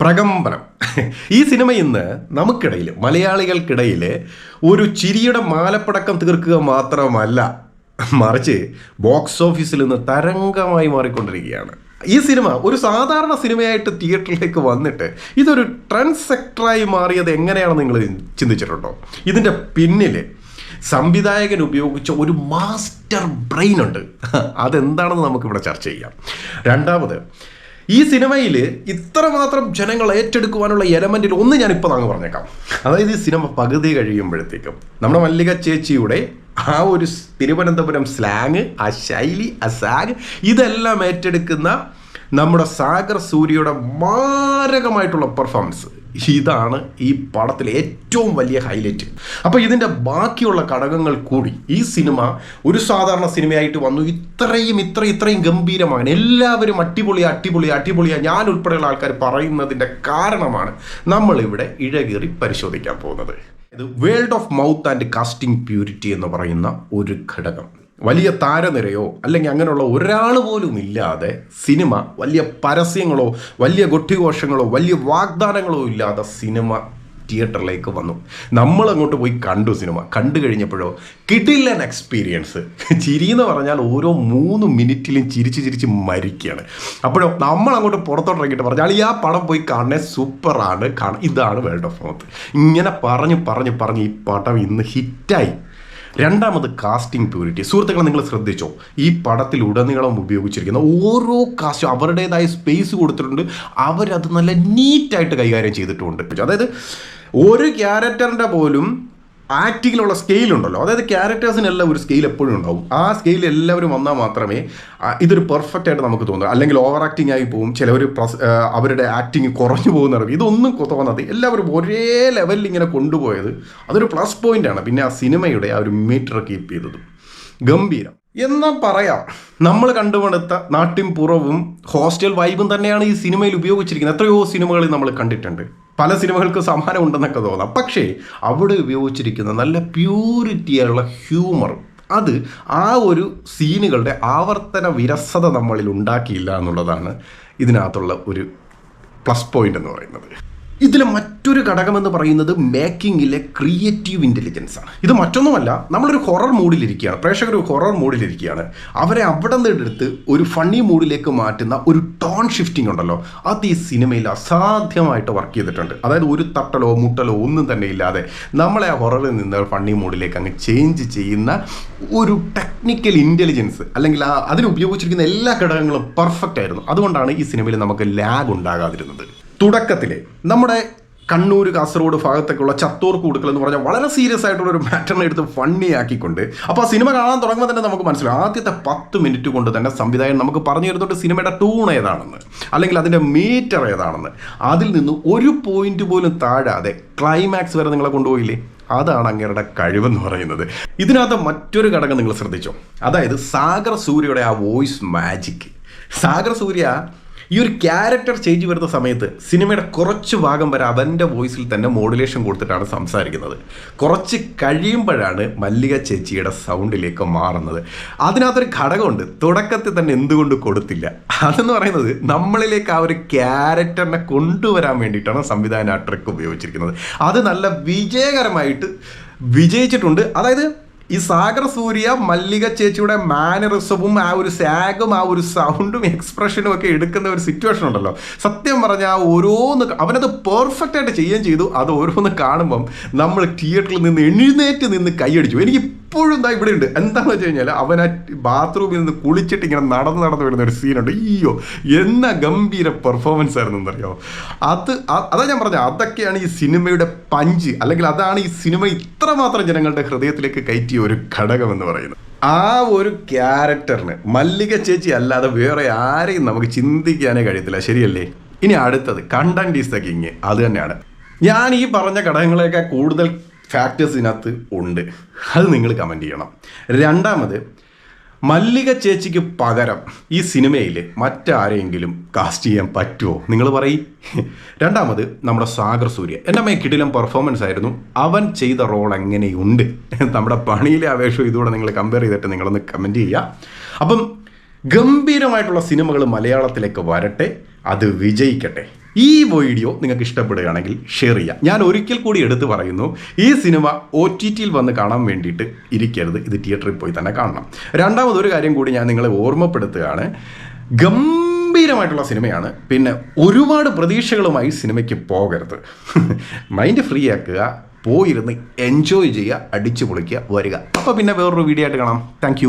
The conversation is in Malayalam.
പ്രകമ്പനം. ഈ സിനിമ ഇന്ന് നമുക്കിടയിൽ മലയാളികൾക്കിടയിൽ ഒരു ചിരിയുടെ മാലപ്പടക്കം തീർക്കുക മാത്രമല്ല മറിച്ച് ബോക്സ് ഓഫീസിൽ നിന്ന് തരംഗമായി മാറിക്കൊണ്ടിരിക്കുകയാണ്. ഈ സിനിമ ഒരു സാധാരണ സിനിമയായിട്ട് തിയേറ്ററിലേക്ക് വന്നിട്ട് ഇതൊരു ട്രെൻഡ് സെക്ടറായി മാറിയത് എങ്ങനെയാണെന്ന് നിങ്ങൾ ചിന്തിച്ചിട്ടുണ്ടോ? ഇതിന്റെ പിന്നിൽ സംവിധായകൻ ഉപയോഗിച്ച ഒരു മാസ്റ്റർ ബ്രെയിൻ ഉണ്ട്. അതെന്താണെന്ന് നമുക്കിവിടെ ചർച്ച ചെയ്യാം. രണ്ടാമത് ഈ സിനിമയിൽ ഇത്രമാത്രം ജനങ്ങൾ ഏറ്റെടുക്കുവാനുള്ള എലമെന്റിൽ ഒന്ന് ഞാനിപ്പോൾ അങ്ങ് പറഞ്ഞേക്കാം. അതായത് ഈ സിനിമ പകുതി കഴിയുമ്പോഴത്തേക്കും നമ്മുടെ മല്ലിക ചേച്ചിയുടെ ആ ഒരു തിരുവനന്തപുരം സ്ലാങ് ആ ശൈലി ആ സാഗ് ഇതെല്ലാം ഏറ്റെടുക്കുന്ന നമ്മുടെ സാഗർ സൂര്യയുടെ മാരകമായിട്ടുള്ള പെർഫോമൻസ് ഇതാണ് ഈ പടത്തിലെ ഏറ്റവും വലിയ ഹൈലൈറ്റ് അപ്പോൾ ഇതിന്റെ ബാക്കിയുള്ള ഘടകങ്ങൾ കൂടി ഈ സിനിമ ഒരു സാധാരണ സിനിമയായിട്ട് വന്നു. ഇത്രയും ഇത്രയും ഇത്രയും ഗംഭീരമാണ്. എല്ലാവരും അടിപൊളിയാ അടിപൊളിയാ അടിപൊളിയാ. ഞാൻ ഉൾപ്പെടെയുള്ള ആൾക്കാർ പറയുന്നതിന്റെ കാരണമാണ് നമ്മളിവിടെ ഇഴകേറി പരിശോധിക്കാൻ പോകുന്നത്. ഇത് world of mouth and casting purity എന്ന് പറയുന്ന ഒരു ഘടകം. വലിയ താരനിരയോ അല്ലെങ്കിൽ അങ്ങനെയുള്ള ഒരാൾ പോലും ഇല്ലാതെ സിനിമ വലിയ പരസ്യങ്ങളോ വലിയ കൊട്ടിഘോഷങ്ങളോ വലിയ വാഗ്ദാനങ്ങളോ ഇല്ലാതെ സിനിമ തിയേറ്ററിലേക്ക് വന്നു. നമ്മൾ അങ്ങോട്ട് പോയി കണ്ടു സിനിമ. കണ്ടു കഴിഞ്ഞപ്പോഴോ കിടിലൻ എക്സ്പീരിയൻസ് ചിരി എന്ന് പറഞ്ഞാൽ ഓരോ മൂന്ന് മിനിറ്റിലും ചിരിച്ച് ചിരിച്ച് മരിക്കുകയാണ്. അപ്പോഴോ നമ്മൾ അങ്ങോട്ട് പുറത്തോട്ടിറങ്ങിയിട്ട് പറഞ്ഞാൽ ഈ ആ പടം പോയി കാണണേ സൂപ്പറാണ് കാണാൻ ഇതാണ് വേൾഡ് ഓഫ് മൗത്ത്. ഇങ്ങനെ പറഞ്ഞു പറഞ്ഞു പറഞ്ഞ് ഈ പടം ഇന്ന് ഹിറ്റായി രണ്ടാമത് കാസ്റ്റിംഗ് പ്യൂരിറ്റി സുഹൃത്തുക്കളെ നിങ്ങൾ ശ്രദ്ധിച്ചോ? ഈ പടത്തിൽ ഉടനീളം ഉപയോഗിച്ചിരിക്കുന്ന ഓരോ കാസ്റ്റും അവരുടേതായ സ്പേസ് കൊടുത്തിട്ടുണ്ട്. അവരത് നല്ല നീറ്റായിട്ട് കൈകാര്യം ചെയ്തിട്ടുണ്ട്. അതായത് ഒരു ക്യാരക്ടറിന്റെ പോലും ആക്ടിങ്ങിലുള്ള സ്കെയിൽ ഉണ്ടല്ലോ അതായത് ക്യാരക്ടേഴ്സിനെല്ലാം ഒരു സ്കെയിൽ എപ്പോഴും ഉണ്ടാവും. ആ സ്കെയിൽ എല്ലാവരും വന്നാൽ മാത്രമേ ഇതൊരു പെർഫെക്റ്റ് ആയിട്ട് നമുക്ക് തോന്നുക. അല്ലെങ്കിൽ ഓവർ ആക്ടിങ് ആയി പോകും ചിലവർ അവരുടെ ആക്ടിങ് കുറഞ്ഞു പോകുന്ന ഇതൊന്നും തോന്നാതെ എല്ലാവരും ഒരേ ലെവലിൽ ഇങ്ങനെ കൊണ്ടുപോയത്. അതൊരു പ്ലസ് പോയിന്റ് ആണ്. പിന്നെ ആ സിനിമയുടെ ആ ഒരു മീറ്റർ കീപ്പ് ചെയ്തത്. ഗംഭീരം. എന്നാ പറയാം. നമ്മൾ കണ്ടുപടുത്ത നാട്ടിൻ പുറവും ഹോസ്റ്റൽ വൈബും തന്നെയാണ് ഈ സിനിമയിൽ ഉപയോഗിച്ചിരിക്കുന്നത്. എത്രയോ സിനിമകളിൽ നമ്മൾ കണ്ടിട്ടുണ്ട്. പല സിനിമകൾക്ക് സമാനം ഉണ്ടെന്നൊക്കെ തോന്നാം. പക്ഷേ അവിടെ ഉപയോഗിച്ചിരിക്കുന്ന നല്ല പ്യൂരിറ്റിയുള്ള ഹ്യൂമർ അത് ആ ഒരു സീനുകളുടെ ആവർത്തന വിരസത നമ്മളിൽ ഉണ്ടാക്കിയില്ല എന്നുള്ളതാണ് ഇതിനകത്തുള്ള ഒരു പ്ലസ് പോയിന്റ് എന്ന് പറയുന്നത്. ഇതിൽ മറ്റൊരു ഘടകമെന്ന് പറയുന്നത് മേക്കിങ്ങിലെ ക്രിയേറ്റീവ് ഇന്റലിജൻസ് ആണ്. ഇത് മറ്റൊന്നുമല്ല നമ്മളൊരു ഹൊറർ മൂഡിലിരിക്കുകയാണ് പ്രേക്ഷകർ ഒരു ഹൊറർ മൂഡിലിരിക്കുകയാണ് അവരെ അവിടെ നിന്ന് എടുത്ത് ഒരു ഫണ്ണി മൂഡിലേക്ക് മാറ്റുന്ന ഒരു ടോൺ ഷിഫ്റ്റിംഗ് ഉണ്ടല്ലോ. അത് ഈ സിനിമയിൽ അസാധ്യമായിട്ട് വർക്ക് ചെയ്തിട്ടുണ്ട്. അതായത് ഒരു തട്ടലോ മുട്ടലോ ഒന്നും തന്നെ ഇല്ലാതെ നമ്മളെ ആ ഹൊററിൽ നിന്ന് ഫണ്ണി മൂഡിലേക്ക് അങ്ങ് ചേഞ്ച് ചെയ്യുന്ന ഒരു ടെക്നിക്കൽ ഇന്റലിജൻസ് അല്ലെങ്കിൽ ആ അതിന് ഉപയോഗിച്ചിരിക്കുന്ന എല്ലാ ഘടകങ്ങളും പെർഫെക്റ്റ് ആയിരുന്നു. അതുകൊണ്ടാണ് ഈ സിനിമയിൽ നമുക്ക് ലാഗ് ഉണ്ടാകാതിരുന്നത്. തുടക്കത്തിൽ നമ്മുടെ കണ്ണൂർ കാസർഗോഡ് ഭാഗത്തൊക്കെയുള്ള ചത്തൂർ കൂടുക്കൽ എന്ന് പറഞ്ഞാൽ വളരെ സീരിയസ് ആയിട്ടുള്ള ഒരു മാറ്ററിനെ എടുത്ത് ഫണ്ണി ആക്കിക്കൊണ്ട്. അപ്പോൾ ആ സിനിമ കാണാൻ തുടങ്ങുമ്പോൾ തന്നെ നമുക്ക് മനസ്സിലാവും. ആദ്യത്തെ പത്ത് മിനിറ്റ് കൊണ്ട് തന്നെ സംവിധായകൻ നമുക്ക് പറഞ്ഞു തരുന്നുണ്ട് സിനിമയുടെ ടൂൺ ഏതാണെന്ന്. അല്ലെങ്കിൽ അതിന്റെ മീറ്റർ ഏതാണെന്ന്. അതിൽ നിന്ന് ഒരു പോയിന്റ് പോലും താഴാതെ ക്ലൈമാക്സ് വരെ നിങ്ങളെ കൊണ്ടുപോയില്ലേ? അതാണ് അങ്ങേരുടെ കഴിവെന്ന് പറയുന്നത്. ഇതിനകത്ത് മറ്റൊരു ഘടകം നിങ്ങൾ ശ്രദ്ധിച്ചോ? അതായത് സാഗർ സൂര്യയുടെ ആ വോയിസ് മാജിക് സാഗർ സൂര്യ ഈ ഒരു ക്യാരക്ടർ ചേഞ്ച് വരുന്ന സമയത്ത് സിനിമയുടെ കുറച്ച് ഭാഗം വരെ അവന്റെ വോയിസിൽ തന്നെ മോഡുലേഷൻ കൊടുത്തിട്ടാണ് സംസാരിക്കുന്നത്. കുറച്ച് കഴിയുമ്പോഴാണ് മല്ലിക ചേച്ചിയുടെ സൗണ്ടിലേക്ക് മാറുന്നത്. അതിനകത്തൊരു ഘടകമുണ്ട്. തുടക്കത്തിൽ തന്നെ എന്തുകൊണ്ട് കൊടുത്തില്ല? അതെന്ന് പറയുന്നത് നമ്മളിലേക്ക് ആ ഒരു ക്യാരക്ടറിനെ കൊണ്ടുവരാൻ വേണ്ടിയിട്ടാണ് സംവിധാന ആ ട്രിക്ക് ഉപയോഗിച്ചിരിക്കുന്നത്. അത് നല്ല വിജയകരമായിട്ട് വിജയിച്ചിട്ടുണ്ട്. അതായത് ഈ സാഗർ സൂര്യ മല്ലിക ചേച്ചിയുടെ മാനറിസവും ആ ഒരു സാഗും ആ ഒരു സൗണ്ടും എക്സ്പ്രഷനും ഒക്കെ എടുക്കുന്ന ഒരു സിറ്റുവേഷൻ ഉണ്ടല്ലോ. സത്യം പറഞ്ഞാൽ ഓരോന്ന് അവനത് പെർഫെക്റ്റ് ആയിട്ട് ചെയ്യുകയും ചെയ്തു. അത് ഓരോന്ന് കാണുമ്പം നമ്മൾ തിയേറ്ററിൽ നിന്ന് എഴുന്നേറ്റ് നിന്ന് കൈയടിച്ചു. എനിക്ക് ഇപ്പോഴും എന്താ ഇവിടെ ഉണ്ട്. എന്താണെന്ന് വെച്ച് കഴിഞ്ഞാൽ അവൻ ആ ബാത്റൂമിൽ നിന്ന് കുളിച്ചിട്ട് ഇങ്ങനെ നടന്ന് നടന്ന് വരുന്ന ഒരു സീനുണ്ട് അയ്യോ എന്ന ഗംഭീര പെർഫോമൻസ് ആയിരുന്നു എന്നറിയോ? അത് അതാ ഞാൻ പറഞ്ഞത് അതൊക്കെയാണ് ഈ സിനിമയുടെ പഞ്ച്. അല്ലെങ്കിൽ അതാണ് ഈ സിനിമ ഇത്രമാത്രം ജനങ്ങളുടെ ഹൃദയത്തിലേക്ക് കയറ്റിയ ഒരു ഘടകം എന്ന് പറയുന്നത്. ആ ഒരു ക്യാരക്ടറിന് മല്ലിക ചേച്ചി അല്ലാതെ വേറെ ആരെയും നമുക്ക് ചിന്തിക്കാനേ കഴിയത്തില്ല. ശരിയല്ലേ? ഇനി അടുത്തത് കണ്ടന്റ് ഈസ് ദ കിങ്. അത് തന്നെയാണ്. ഞാൻ ഈ പറഞ്ഞ ഘടകങ്ങളെയൊക്കെ കൂടുതൽ ഫാക്ടേഴ്സ് ഇതിനകത്ത് ഉണ്ട്. അത് നിങ്ങൾ കമന്റ് ചെയ്യണം. രണ്ടാമത് മല്ലിക ചേച്ചിക്ക് പകരം ഈ സിനിമയിൽ മറ്റാരെങ്കിലും കാസ്റ്റ് ചെയ്യാൻ പറ്റുമോ നിങ്ങൾ പറയും. രണ്ടാമത് നമ്മുടെ സാഗർ സൂര്യ. എന്റെ അമ്മയെ കിടിലം പെർഫോമൻസ് ആയിരുന്നു. അവൻ ചെയ്ത റോൾ എങ്ങനെയുണ്ട്? നമ്മുടെ പണിയിലെ അപേക്ഷ ഇതുകൂടെ നിങ്ങൾ കമ്പയർ ചെയ്തിട്ട് നിങ്ങളൊന്ന് കമന്റ് ചെയ്യുക. അപ്പം ഗംഭീരമായിട്ടുള്ള സിനിമകൾ മലയാളത്തിലേക്ക് വരട്ടെ. അത് വിജയിക്കട്ടെ. ഈ വീഡിയോ നിങ്ങൾക്ക് ഇഷ്ടപ്പെടുകയാണെങ്കിൽ ഷെയർ ചെയ്യാം. ഞാൻ ഒരിക്കൽ കൂടി എടുത്തു പറയുന്നു ഈ സിനിമ ഒ ടി ടിയിൽ വന്ന് കാണാൻ വേണ്ടിയിട്ട് ഇരിക്കരുത്. ഇത് തിയേറ്ററിൽ പോയി തന്നെ കാണണം. രണ്ടാമതൊരു കാര്യം കൂടി ഞാൻ നിങ്ങളെ ഓർമ്മപ്പെടുത്തുകയാണ്. ഗംഭീരമായിട്ടുള്ള സിനിമയാണ്. പിന്നെ ഒരുപാട് പ്രതീക്ഷകളുമായി സിനിമയ്ക്ക് പോകരുത്. മൈൻഡ് ഫ്രീ ആക്കുക പോയിരുന്ന് എൻജോയ് ചെയ്യുക അടിച്ചു പൊളിക്കുക വരിക. അപ്പോൾ പിന്നെ വേറൊരു വീഡിയോ ആയിട്ട് കാണാം. താങ്ക്